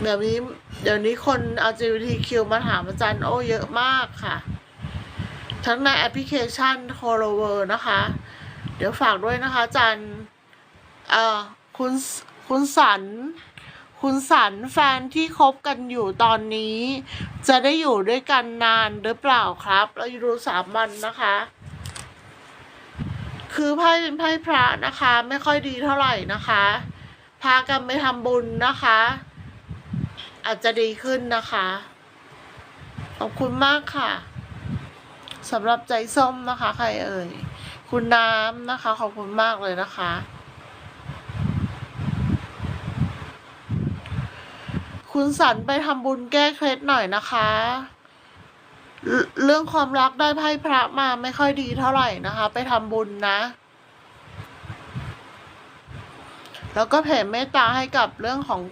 เดี๋ยวนี้ เดี๋ยวนี้คน LGBTQ มาถามอาจารย์โอ้เยอะมากค่ะ ทั้งในแอปพลิเคชัน h o l o w o r นะคะ เดี๋ยวฝากด้วยนะคะอาจารย์เอ่อคุณคุณสันคุณสันแฟนที่คบกันอยู่ตอนนี้ จะได้อยู่ด้วยกันนานหรือเปล่าครับ เราอยู่ดูสามวันนะคะ คือไพ่เป็นไพ่พระนะคะ ไม่ค่อยดีเท่าไหร่นะคะ พากันไปทำบุญนะคะ อาจจะดีขึ้นนะคะ ขอบคุณมากค่ะสำหรับใจส้มนะคะ ใครเอ่ย คุณน้ำนะคะ ขอบคุณมากเลยนะคะ คุณสันไปทำบุญแก้เคล็ดหน่อยนะคะ เรเรื่องความรักได้ไพ่พระมาไม่ค่อยดีเท่าไหร่นะคะ ไปทำบุญนะ แล้วก็แผ่เมตตาให้กับเรื่องของ